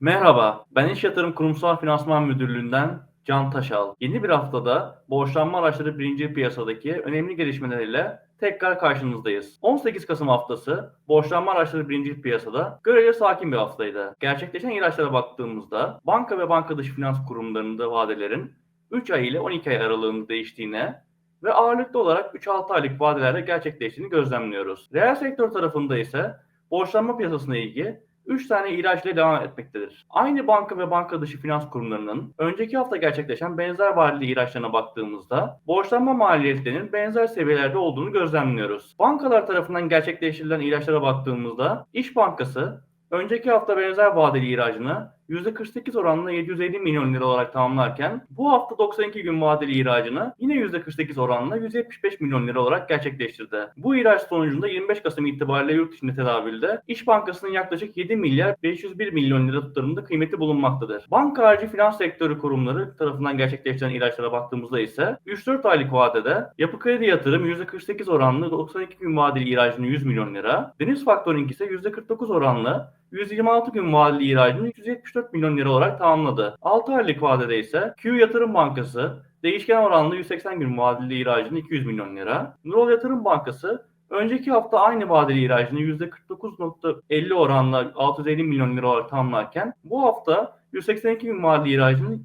Merhaba, ben İş Yatırım Kurumsal Finansman Müdürlüğü'nden Can Taşal. Yeni bir haftada borçlanma araçları birinci piyasadaki önemli gelişmeleriyle tekrar karşınızdayız. 18 Kasım haftası borçlanma araçları birinci piyasada görece sakin bir haftaydı. Gerçekleşen ilaçlara baktığımızda banka ve banka dışı finans kurumlarında vadelerin 3 ay ile 12 ay aralığında değiştiğine ve ağırlıklı olarak 3-6 aylık vadelerde gerçekleştiğini gözlemliyoruz. Reel sektör tarafında ise borçlanma piyasasına ilgi 3 tane ihraç ile devam etmektedir. Aynı banka ve banka dışı finans kurumlarının önceki hafta gerçekleşen benzer vadeli ihraçlarına baktığımızda borçlanma maliyetlerinin benzer seviyelerde olduğunu gözlemliyoruz. Bankalar tarafından gerçekleştirilen ihraçlara baktığımızda İş Bankası önceki hafta benzer vadeli ihracını %48 oranla 750 milyon lira olarak tamamlarken bu hafta 92 gün vadeli ihracını yine %48 oranla 175 milyon lira olarak gerçekleştirdi. Bu ihraç sonucunda 25 Kasım itibariyle yurt içinde tedavülde İş Bankası'nın yaklaşık 7 milyar 501 milyon lira tutarında kıymeti bulunmaktadır. Banka harici finans sektörü kurumları tarafından gerçekleştirilen ihraçlara baktığımızda ise 3-4 aylık vadede yapı kredi yatırım %48 oranlı 92 gün vadeli ihracını 100 milyon lira, Deniz Faktoring ise %49 oranlı 126 gün vadeli ihracını 174 milyon lira olarak tamamladı. 6 aylık vadede ise Q Yatırım Bankası değişken oranlı 180 gün vadeli ihracını 200 milyon lira. Nurol Yatırım Bankası önceki hafta aynı vadeli ihracını %49.50 oranla 650 milyon lira olarak tamamlarken bu hafta 182 gün vadeli ihracını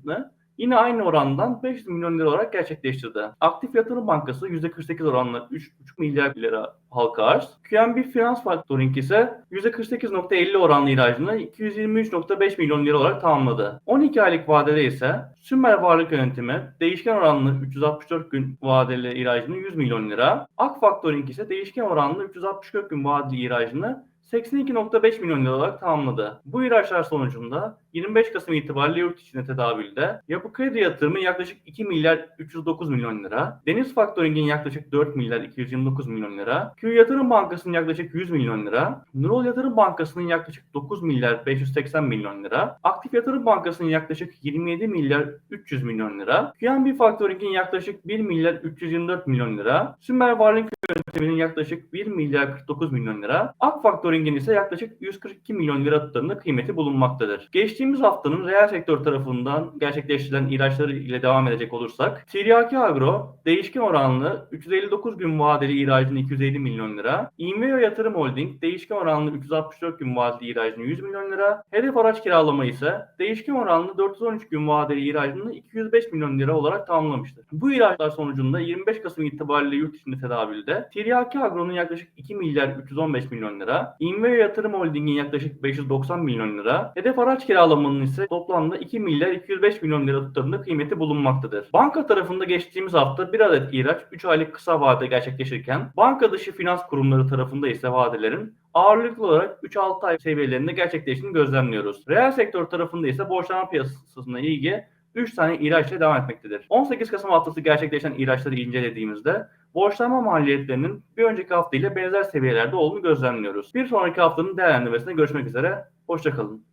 yine aynı orandan 500 milyon lira olarak gerçekleştirdi. Aktif Yatırım Bankası %48 oranla 3,5 milyar lira halka arz. QNB Finans Factoring ise %48.50 oranlı ihracını 223.5 milyon lira olarak tamamladı. 12 aylık vadede ise Sümer Varlık Yönetimi değişken oranlı 364 gün vadeli ihracını 100 milyon lira. Ak Factoring ise değişken oranlı 364 gün vadeli ihracını 82.5 milyon lira olarak tamamladı. Bu ihraçlar sonucunda 25 Kasım itibariyle yurt içinde tedavülde yapı kredi yatırımı yaklaşık 2 milyar 309 milyon lira, Deniz Faktoring'in yaklaşık 4 milyar 229 milyon lira, Q Yatırım Bankası'nın yaklaşık 100 milyon lira, Nurol Yatırım Bankası'nın yaklaşık 9 milyar 580 milyon lira, Aktif Yatırım Bankası'nın yaklaşık 27 milyar 300 milyon lira, QNB Faktoring'in yaklaşık 1 milyar 324 milyon lira, Sümer Varlık Yönetimi'nin yaklaşık 1 milyar 49 milyon lira, Ak Faktoring'in ise yaklaşık 142 milyon lira tutarında kıymeti bulunmaktadır. Geçtiğimiz haftanın reel sektör tarafından gerçekleştirilen ihraçları ile devam edecek olursak, Tiryaki Agro değişken oranlı 359 gün vadeli ihracını 250 milyon lira, İnveo Yatırım Holding değişken oranlı 364 gün vadeli ihracını 100 milyon lira, Hedef Araç Kiralama ise değişken oranlı 413 gün vadeli ihracını 205 milyon lira olarak tamamlamıştır. Bu ihraçlar sonucunda 25 Kasım itibariyle yurt içinde tedavülde Tiryaki Agro'nun yaklaşık 2 milyar 315 milyon lira, İnveo Yatırım Holding'in yaklaşık 590 milyon lira, Hedef Araç Kiralamanın ise toplamda 2 milyar 205 milyon lira tutarında kıymeti bulunmaktadır. Banka tarafında geçtiğimiz hafta bir adet ihraç 3 aylık kısa vade gerçekleşirken banka dışı finans kurumları tarafında ise vadelerin ağırlıklı olarak 3-6 ay seviyelerinde gerçekleştiğini gözlemliyoruz. Reel sektör tarafında ise borçlanma piyasasına ilgi 3 tane ihraçla devam etmektedir. 18 Kasım haftası gerçekleşen ihraçları incelediğimizde borçlanma maliyetlerinin bir önceki hafta ile benzer seviyelerde olduğunu gözlemliyoruz. Bir sonraki haftanın değerlendirmesinde görüşmek üzere. Hoşçakalın.